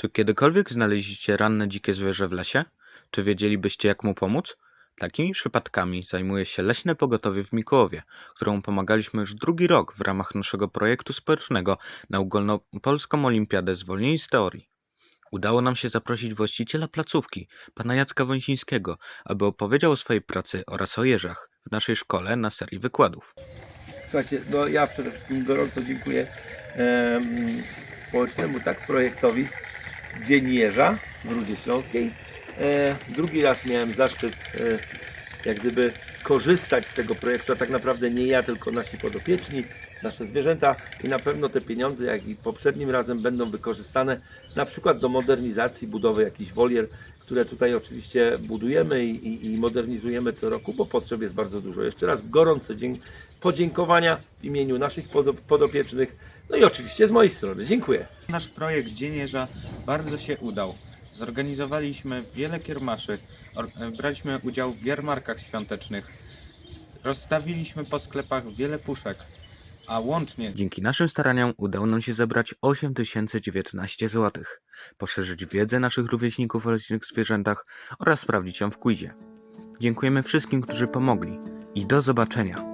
Czy kiedykolwiek znaleźliście ranne dzikie zwierzę w lesie? Czy wiedzielibyście, jak mu pomóc? Takimi przypadkami zajmuje się Leśne Pogotowie w Mikołowie, któremu pomagaliśmy już drugi rok w ramach naszego projektu społecznego na Ogólnopolską Olimpiadę Zwolnień z Teorii. Udało nam się zaprosić właściciela placówki, pana Jacka Wąsińskiego, aby opowiedział o swojej pracy oraz o jeżach w naszej szkole na serii wykładów. Słuchajcie, no ja przede wszystkim gorąco dziękuję em, społecznemu tak projektowi Dzień Jeża w Rudzie Śląskiej. E, drugi raz miałem zaszczyt e, jak gdyby korzystać z tego projektu, a tak naprawdę nie ja, tylko nasi podopieczni, nasze zwierzęta i na pewno te pieniądze, jak i poprzednim razem będą wykorzystane na przykład do modernizacji, budowy jakichś wolier, które tutaj oczywiście budujemy i, i, i modernizujemy co roku, bo potrzeb jest bardzo dużo. Jeszcze raz gorące podziękowania w imieniu naszych podo- podopiecznych, no i oczywiście z mojej strony. Dziękuję. Nasz projekt Dzień Jeża bardzo się udał. Zorganizowaliśmy wiele kiermaszy, e, braliśmy udział w jarmarkach świątecznych, rozstawiliśmy po sklepach wiele puszek, a łącznie dzięki naszym staraniom udało nam się zebrać 8019 zł, poszerzyć wiedzę naszych rówieśników o leśnych zwierzętach oraz sprawdzić ją w quizie. Dziękujemy wszystkim, którzy pomogli i do zobaczenia.